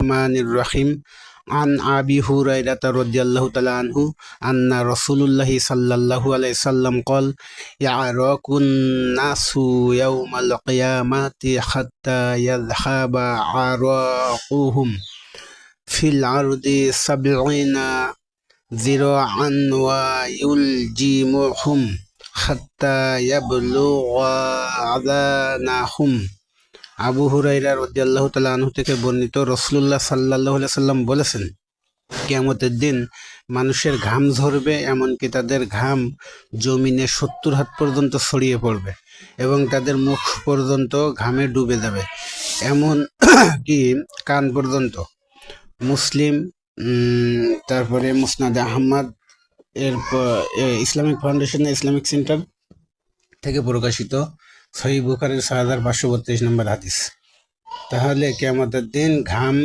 الرحمن الرحيم. عن أبي هريرة رضي الله تعالى عنه أن رسول الله صلى الله عليه وسلم قال يعراك الناس يوم القيامة حتى يذهب عراقهم. في الأرض سبعين ذراعا ويلجمهم حتى يبلغ أذانهم. আবু হুরাইরা রাদিয়াল্লাহু তাআলা আনহু থেকে বর্ণিত রাসূলুল্লাহ সাল্লাল্লাহু আলাইহি সাল্লাম বলেছেন, কিয়ামতের দিন মানুষের ঘাম ঝরবে, এমনকি তাদের ঘাম জমিনে সত্তর হাত পর্যন্ত ছড়িয়ে পড়বে এবং তাদের মুখ পর্যন্ত ঘামে ডুবে যাবে। এমন কি? কান পর্যন্ত। মুসলিম তারপরে মুসনাদ আহমদ, এরপর ইসলামিক ফাউন্ডেশন ইসলামিক সেন্টার থেকে প্রকাশিত সহি বুখারের ছয় হাজার পাঁচশো বত্রিশ নম্বর হাদিস। তাহলে কেমতের দিন ঘাম